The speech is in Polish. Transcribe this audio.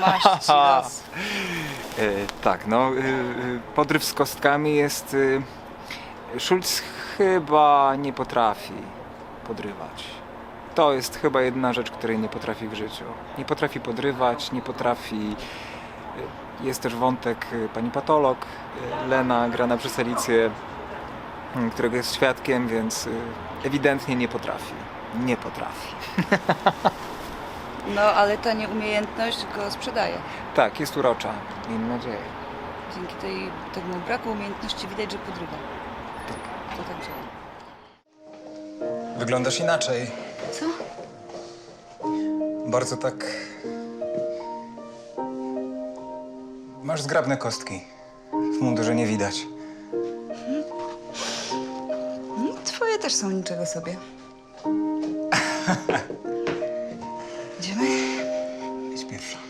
Masz ci raz. E, tak, no, y, y, podryw z kostkami jest... y, Schulz chyba nie potrafi podrywać. To jest chyba jedna rzecz, której nie potrafi w życiu. Nie potrafi podrywać, nie potrafi... y, Jest też wątek y, pani patolog, y, Lena, grana przez Alicję, y, którego jest świadkiem, więc y, ewidentnie nie potrafi. Nie potrafi. No, ale ta nieumiejętność go sprzedaje. Tak, jest urocza, miejmy nadzieję. Dzięki tej, temu braku umiejętności widać, że podrywa. To tak działa. Wyglądasz inaczej. Co? Bardzo tak. Masz zgrabne kostki. W mundurze nie widać. Mm, Twoje też są niczego sobie. Bismillah.